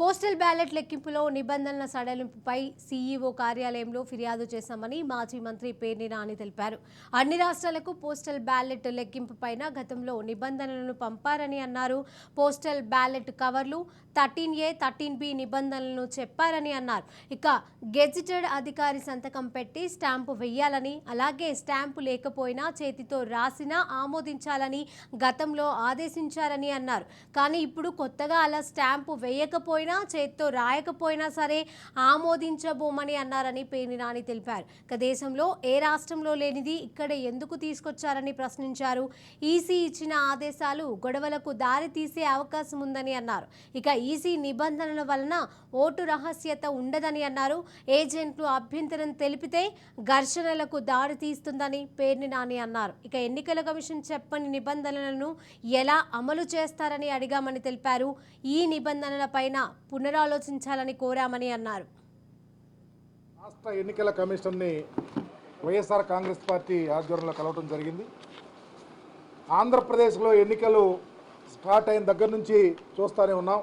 Postal ballot లెక్కింపులో నిబంధనల సడలింపుపై CEO కార్యాలయంలో ఫిర్యాదు చేశామని మాజీ మంత్రి పేర్ని నాని తెలిపారు. అన్ని రాష్ట్రాలకు పోస్టల్ బ్యాలెట్ లెక్కింపుపైన గతంలో నిబంధనలను పంపారని అన్నారు. పోస్టల్ బ్యాలెట్ కవర్లు థర్టీన్ ఏ థర్టీన్ బి నిబంధనలను చెప్పారని అన్నారు. ఇక గెజిటెడ్ అధికారి సంతకం పెట్టి స్టాంపు వెయ్యాలని అలాగే స్టాంపు లేకపోయినా చేతితో రాసినా ఆమోదించాలని గతంలో ఆదేశించారని అన్నారు. కానీ ఇప్పుడు కొత్తగా అలా స్టాంపు వేయకపోయినా చేత్తో రాయకపోయినా సరే ఆమోదించబోమని అన్నారని పేర్ని నాని తెలిపారు. ఇక దేశంలో ఏ రాష్ట్రంలో లేనిది ఇక్కడ ఎందుకు తీసుకొచ్చారని ప్రశ్నించారు. ఈసీ ఇచ్చిన ఆదేశాలు గొడవలకు దారి తీసే అవకాశం ఉందని అన్నారు. ఇక ఈసీ నిబంధనల వలన ఓటు రహస్యత ఉండదని అన్నారు. ఏజెంట్లు అభ్యంతరం తెలిపితే ఘర్షణలకు దారి తీస్తుందని పేర్ని నాని అన్నారు. ఇక ఎన్నికల కమిషన్ చెప్పని నిబంధనలను ఎలా అమలు చేస్తారని అడిగామని తెలిపారు. ఈ నిబంధనలపైన పునరాలోచించాలని కోరామని అన్నారు. రాష్ట్ర ఎన్నికల కమిషన్ని వైఎస్ఆర్ కాంగ్రెస్ పార్టీ ఆధ్వర్యంలో కలవటం జరిగింది. ఆంధ్రప్రదేశ్లో ఎన్నికలు స్టార్ట్ అయిన దగ్గర నుంచి చూస్తూనే ఉన్నాం.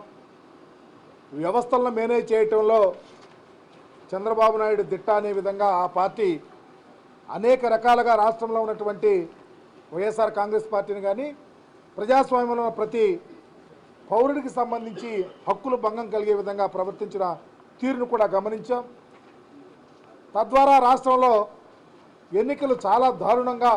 వ్యవస్థలను మేనేజ్ చేయటంలో చంద్రబాబు నాయుడు దిట్ట అనే విధంగా ఆ పార్టీ అనేక రకాలుగా రాష్ట్రంలో ఉన్నటువంటి వైఎస్ఆర్ కాంగ్రెస్ పార్టీని కానీ ప్రజాస్వామ్యంలో ప్రతి పౌరుడికి సంబంధించి హక్కులు భంగం కలిగే విధంగా ప్రవర్తించిన తీరును కూడా గమనించాం. తద్వారా రాష్ట్రంలో ఎన్నికలు చాలా దారుణంగా